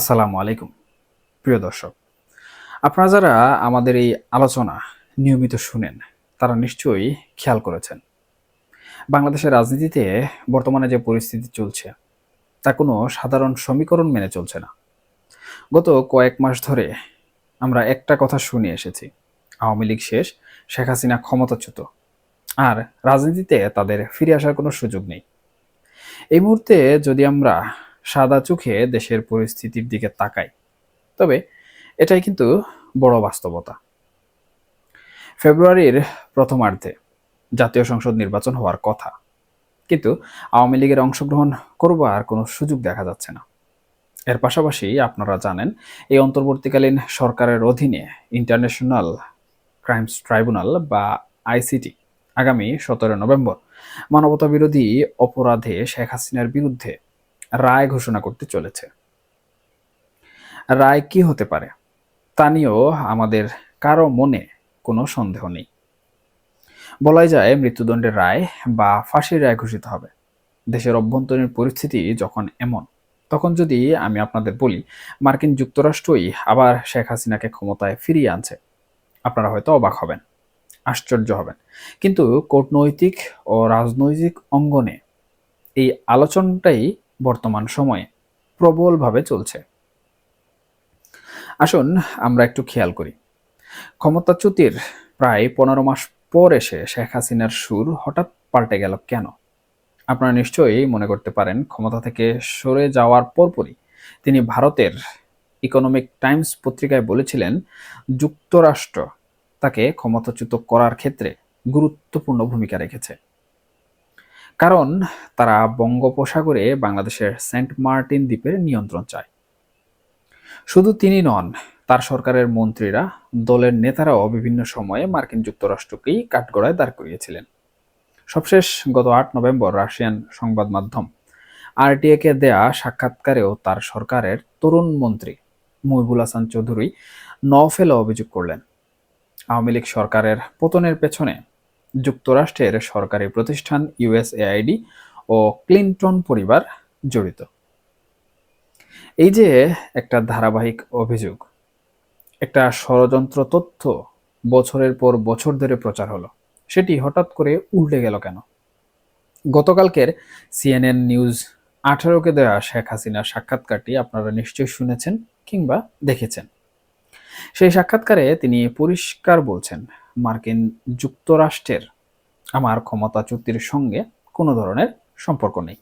আসসালামু আলাইকুম, প্রিয় দর্শক। আপনারা যারা আমাদের এই আলোচনা নিয়মিত শুনেন, তারা নিশ্চয়ই খেয়াল করেছেন। বাংলাদেশের রাজনীতিতে বর্তমানে যে পরিস্থিতি চলছে, তা কোনো সাধারণ সমীকরণ মেনে চলছে না। গত কয়েক মাস ধরে আমরা একটা কথা শুনে এসেছি। আওয়ামী লীগ শেষ, শেখ হাসিনা ক্ষমতাচ্যুত। আর রাজনীতিতে তাদের ফিরে আসার কোনো সুযোগ নেই। এই মুহূর্তে যদি আমরা সাদা চোখে দেশের পরিস্থিতির দিকে তাকাই তবে এটাই কিন্তু বড় বাস্তবতা। ফেব্রুয়ারির প্রথমার্ধে জাতীয় সংসদ নির্বাচন হওয়ার কথা। কিন্তু আওয়ামী লীগের অংশগ্রহণ করবার কোনো সুযোগ দেখা যাচ্ছে না। এর পাশাপাশি আপনারা জানেন, এই অন্তর্বর্তীকালীন সরকারের অধীনে ইন্টারন্যাশনাল ক্রাইমস ট্রাইব্যুনাল বা আইসিটি আগামী সতেরো নভেম্বর মানবতা বিরোধী অপরাধে শেখ হাসিনার বিরুদ্ধে রায় ঘোষণা করতে চলেছে। রায় কি হতে পারে? তা নিয়েও আমাদের কারও মনে কোনো সন্দেহ নেই। বলাই যায়, মৃত্যুদণ্ডের রায় বা ফাঁসির রায় ঘোষিত হবে। দেশের অভ্যন্তরীণ পরিস্থিতি যখন এমন, তখন যদি আমি আপনাদের বলি, মার্কিন যুক্তরাষ্ট্রই আবার শেখ হাসিনাকে ক্ষমতায় ফিরিয়ে আনছে। আপনারা হয়তো অবাক হবেন, আশ্চর্য হবেন। কিন্তু কূটনৈতিক ও রাজনৈতিক অঙ্গনে এই আলোচনাটাই বর্তমান সময়ে প্রবলভাবে চলছে। আসুন আমরা একটু খেয়াল করি। ক্ষমতাচ্যুতির প্রায় পনেরো মাস পর এসে শেখ হাসিনার সুর হঠাৎ পাল্টে গেল কেন? আপনারা নিশ্চয়ই মনে করতে পারেন, ক্ষমতা থেকে সরে যাওয়ার পরপরই তিনি ভারতের ইকোনমিক টাইমস পত্রিকায় বলেছিলেন, যুক্তরাষ্ট্র তাকে ক্ষমতাচ্যুত করার ক্ষেত্রে গুরুত্বপূর্ণ ভূমিকা রেখেছে। কারণ তারা বঙ্গোপসাগরে বাংলাদেশের সেন্ট মার্টিন দ্বীপের নিয়ন্ত্রণ চায়। শুধু তিনি নন, তার সরকারের মন্ত্রীরা, দলের নেতারাও বিভিন্ন সময়ে মার্কিন যুক্তরাষ্ট্রকেই কাঠগড়ায় দাঁড় করিয়েছিলেন। সবশেষ গত আট নভেম্বর রাশিয়ান সংবাদ মাধ্যম আরটিএকে দেয়া সাক্ষাৎকারেও তার সরকারের তরুণ মন্ত্রী মহিবুল হাসান চৌধুরী নফেল অভিযোগ করলেন। আওয়ামী লীগ সরকারের পতনের পেছনে যুক্তরাষ্ট্রের সরকারি প্রতিষ্ঠান ইউএসএআইডি ও ক্লিন্টন পরিবার জড়িত। এই যে একটা ধারাবাহিক অভিযোগ, একটা ষড়যন্ত্র তথ্য বছরের পর বছর ধরে প্রচার হলো, সেটি হঠাৎ করে উল্টে গেল কেন? গতকালকের সিএনএন নিউজ আঠারোকে দেওয়া শেখ হাসিনার সাক্ষাৎকারটি আপনারা নিশ্চয়ই শুনেছেন কিংবা দেখেছেন। সেই সাক্ষাৎকারে তিনি পরিষ্কার বলছেন মার্কিন যুক্তরাষ্ট্রের আমার ক্ষমতাচ্যুতির সঙ্গে কোনো ধরনের সম্পর্ক নেই।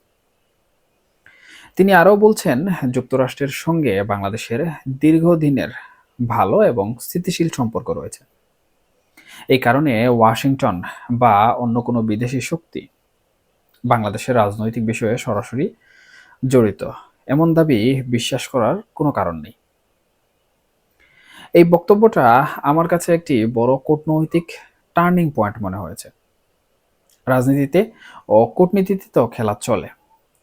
তিনি আরও বলছেন, যুক্তরাষ্ট্রের সঙ্গে বাংলাদেশের দীর্ঘদিনের ভালো এবং স্থিতিশীল সম্পর্ক রয়েছে। এই কারণে ওয়াশিংটন বা অন্য কোনো বিদেশি শক্তি বাংলাদেশের রাজনৈতিক বিষয়ে সরাসরি জড়িত, এমন দাবি বিশ্বাস করার কোনো কারণ নেই। এই বক্তব্যটা আমার কাছে একটি বড় কূটনৈতিক টার্নিং পয়েন্ট মনে হয়েছে। রাজনীতিতে ও কূটনীতিতে তো খেলা চলে।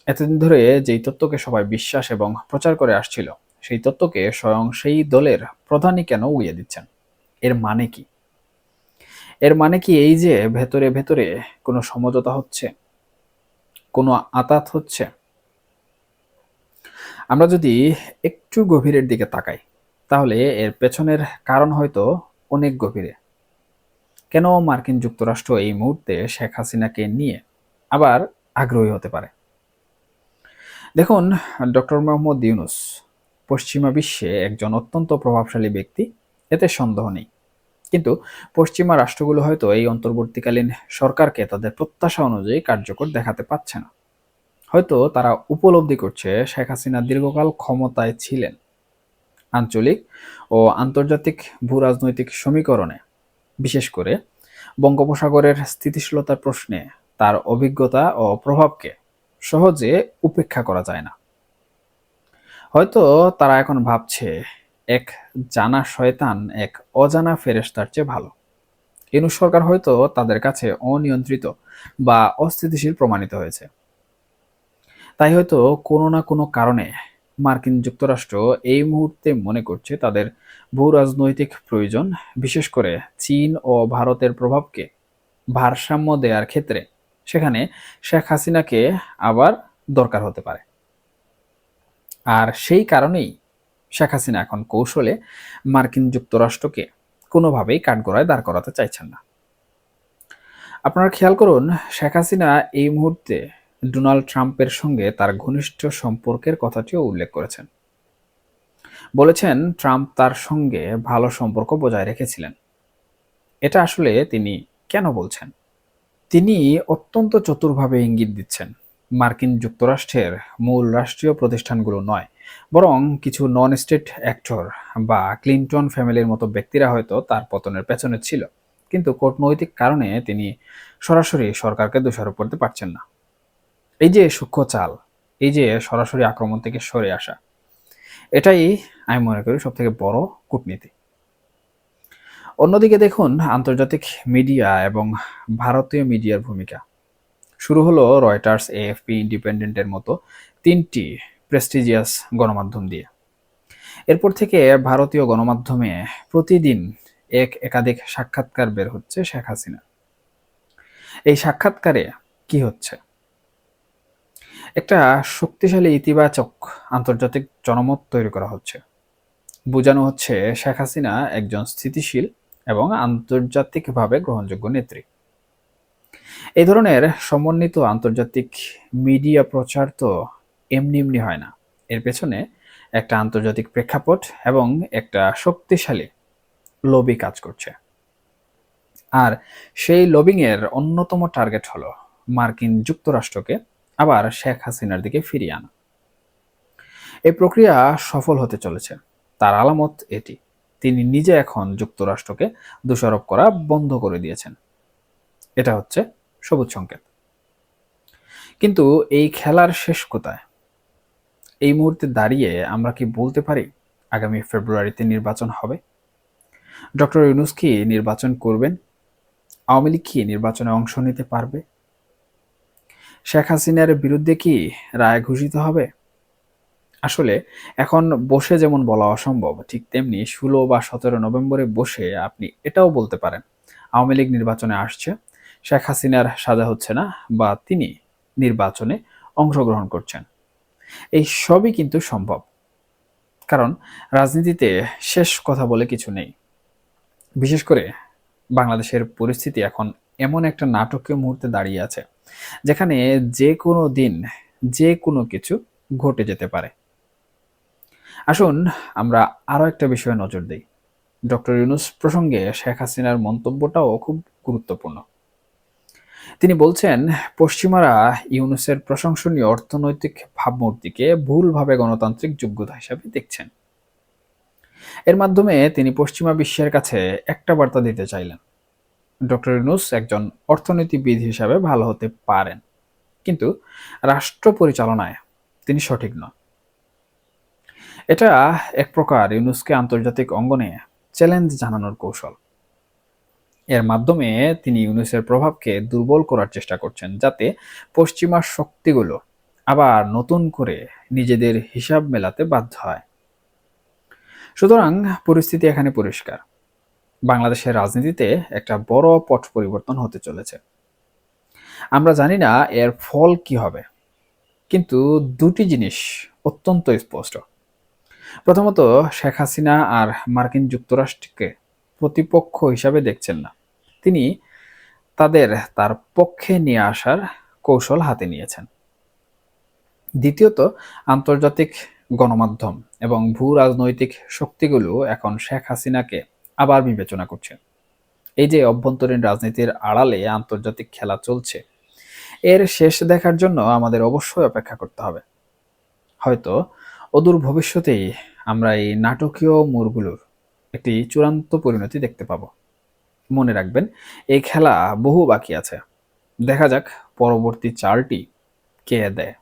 এতদিন ধরে যেই তত্ত্বকে সবাই বিশ্বাস এবং প্রচার করে আসছিল, সেই তত্ত্বকে স্বয়ং সেই দলের প্রধানই কেন উড়িয়ে দিচ্ছেন? এর মানে কি? এর মানে কি এই যে ভেতরে ভেতরে কোনো সমঝোতা হচ্ছে? কোনো আতাত হচ্ছে? আমরা যদি একটু গভীরের দিকে তাকাই তাহলে এর পেছনের কারণ হয়তো অনেক গভীরে। কেন মার্কিন যুক্তরাষ্ট্র এই মুহূর্তে শেখ হাসিনাকে নিয়ে আবার আগ্রহী হতে পারে? দেখুন, ডক্টর মোহাম্মদ ইউনুস পশ্চিমা বিশ্বে একজন অত্যন্ত প্রভাবশালী ব্যক্তি, এতে সন্দেহ নেই। কিন্তু পশ্চিমা রাষ্ট্রগুলো হয়তো এই অন্তর্বর্তীকালীন সরকারকে তাদের প্রত্যাশা অনুযায়ী কার্যকর দেখাতে পারছে না। হয়তো তারা উপলব্ধি করছে শেখ হাসিনা দীর্ঘকাল ক্ষমতায় ছিলেন। আঞ্চলিক ও আন্তর্জাতিক ভূ রাজনৈতিক সমীকরণে, বিশেষ করে বঙ্গোপসাগরের স্থিতিশীলতার প্রশ্নে তার অভিজ্ঞতা ও প্রভাবকে সহজে উপেক্ষা করা যায় না। হয়তো তারা এখন ভাবছে, এক জানা শয়তান, এক অজানা ফেরেস্তার চেয়ে ভালো। ইনু সরকার হয়তো তাদের কাছে অনিয়ন্ত্রিত বা অস্থিতিশীল প্রমাণিত হয়েছে। তাই হয়তো কোনো না কোনো কারণে মার্কিন যুক্তরাষ্ট্র এই মুহূর্তে মনে করছে তাদের ভূ রাজনৈতিক প্রয়োজন, বিশেষ করে চীন ও ভারতের প্রভাবকে ভারসাম্য দেওয়ার ক্ষেত্রে। সেখানে শেখ হাসিনাকে আবার দরকার হতে পারে। আর সেই কারণেই শেখ হাসিনা এখন কৌশলে মার্কিন যুক্তরাষ্ট্রকে কোনোভাবেই কাঠগড়ায় দাঁড় করাতে চাইছেন না। আপনারা খেয়াল করুন, শেখ হাসিনা এই মুহূর্তে ডোনাল্ড ট্রাম্পের সঙ্গে তার ঘনিষ্ঠ সম্পর্কের কথাটিও উল্লেখ করেছেন। বলেছেন, ট্রাম্প তার সঙ্গে ভালো সম্পর্ক বজায় রেখেছিলেন। এটা আসলে তিনি কেন বলছেন? তিনি অত্যন্ত চতুরভাবে ইঙ্গিত দিচ্ছেন। মার্কিন যুক্তরাষ্ট্রের মূল রাষ্ট্রীয় প্রতিষ্ঠানগুলো নয়, বরং কিছু নন স্টেট অ্যাক্টর বা ক্লিন্টন ফ্যামিলির মতো ব্যক্তিরা হয়তো তার পতনের পেছনে ছিল। কিন্তু কূটনৈতিক কারণে তিনি সরাসরি সরকারকে দোষারোপ করতে পারছেন না। এই যে সূক্ষ্ম চাল, এই যে সরাসরি আক্রমণ থেকে সরে আসা, এটাই আমি মনে করি সব থেকে বড় কূটনীতি। অন্যদিকে দেখুন আন্তর্জাতিক মিডিয়া এবং ভারতীয় মিডিয়ার ভূমিকা। শুরু হলো রয়টার্স, এএফপি, ইন্ডিপেন্ডেন্টের মতো তিনটি প্রেস্টিজিয়াস গণমাধ্যম দিয়ে। এরপর থেকে ভারতীয় গণমাধ্যমে প্রতিদিন এক একাধিক সাক্ষাৎকার বের হচ্ছে শেখ হাসিনা। এই সাক্ষাৎকারে কি হচ্ছে? একটা শক্তিশালী ইতিবাচক আন্তর্জাতিক জনমত তৈরি করা হচ্ছে। বোঝানো হচ্ছে শেখ হাসিনা একজন স্থিতিশীল এবং আন্তর্জাতিকভাবে গ্রহণযোগ্য নেত্রী। এই ধরনের সমন্বিত আন্তর্জাতিক মিডিয়া প্রচার তো এমনি এমনি হয় না। এর পেছনে একটা আন্তর্জাতিক প্রেক্ষাপট এবং একটা শক্তিশালী লবি কাজ করছে। আর সেই লবিংয়ের অন্যতম টার্গেট হলো মার্কিন যুক্তরাষ্ট্রকে আবার শেখ হাসিনার দিকে ফিরিয়ে আনা। এই প্রক্রিয়া সফল হতে চলেছে। তার আলামত এটি। তিনি নিজে এখন যুক্তরাষ্ট্রকে দোষারোপ করা বন্ধ করে দিয়েছেন। এটা হচ্ছে সবুজ সংকেত। কিন্তু এই খেলার শেষ কোথায়? এই মুহূর্তে দাঁড়িয়ে আমরা কি বলতে পারি আগামী ফেব্রুয়ারিতে নির্বাচন হবে? ডক্টর ইউনুস কি নির্বাচন করবেন? আওয়ামী লীগ কি নির্বাচনে অংশ নিতে পারবে? শেখ হাসিনার বিরুদ্ধে কি রায় ঘোষিত হবে? আসলে এখন বসে যেমন বলা অসম্ভব, ঠিক তেমনি ষোলো বা সতেরো নভেম্বরে বসে আপনি এটাও বলতে পারেন। আওয়ামী লীগ নির্বাচনে আসছে, শেখ হাসিনার সাজা হচ্ছে না বা তিনি নির্বাচনে অংশগ্রহণ করছেন। এই সবই কিন্তু সম্ভব। কারণ রাজনীতিতে শেষ কথা বলে কিছু নেই। বিশেষ করে বাংলাদেশের পরিস্থিতি এখন এমন একটা নাটকীয় মুহূর্তে দাঁড়িয়ে আছে, যেখানে যে কোনো দিন যে কোনো কিছু ঘটে যেতে পারে। আসুন, আমরা আরও একটা বিষয়ে নজর দিই। ডক্টর ইউনুস প্রসঙ্গে শেখ হাসিনার মন্তব্যটাও খুব গুরুত্বপূর্ণ। তিনি বলছেন, পশ্চিমারা ইউনুসের প্রশংসনীয় অর্থনৈতিক ভাবমূর্তিকে ভুলভাবে গণতান্ত্রিক যোগ্যতা হিসাবে দেখছেন। এর মাধ্যমে তিনি পশ্চিমা বিশ্বের কাছে একটা বার্তা দিতে চাইলেন। ডক্টর ইউনুস একজন অর্থনীতিবিদ হিসাবে ভালো হতে পারেন। কিন্তু রাষ্ট্র পরিচালনায় তিনি সঠিক নন। এটা এক প্রকার ইউনুসকে আন্তর্জাতিক অঙ্গনে চ্যালেঞ্জ জানানোর কৌশল। এর মাধ্যমে তিনি ইউনুসের প্রভাবকে দুর্বল করার চেষ্টা করছেন যাতে পশ্চিমা শক্তিগুলো আবার নতুন করে নিজেদের হিসাব মেলাতে বাধ্য হয়। সুতরাং পরিস্থিতি এখানে পরিষ্কার। বাংলাদেশের রাজনীতিতে একটা বড় পট পরিবর্তন হতে চলেছে। আমরা জানি না এর ফল কি হবে, কিন্তু দুটি জিনিস অত্যন্ত স্পষ্ট। প্রথমত, শেখ হাসিনা আর মার্কিন যুক্তরাষ্ট্রকে প্রতিপক্ষ হিসাবে দেখছেন না। তিনি তাদের তার পক্ষে নিয়ে আসার কৌশল হাতে নিয়েছেন। দ্বিতীয়ত, আন্তর্জাতিক গণমাধ্যম এবং ভূ রাজনৈতিক শক্তিগুলো এখন শেখ হাসিনাকে আবার বিবেচনা করছেন এই যে অভ্যন্তরীণ রাজনীতির আড়ালে আন্তর্জাতিক খেলা চলছে, এর শেষ দেখার জন্য আমাদের অবশ্যই অপেক্ষা করতে হবে। হয়তো অদূর ভবিষ্যতেই আমরা এই নাটকীয় মোড়গুলোর একটি চূড়ান্ত পরিণতি দেখতে পাব। মনে রাখবেন, এই খেলা বহু বাকি আছে। দেখা যাক পরবর্তী চালটি কে দেয়।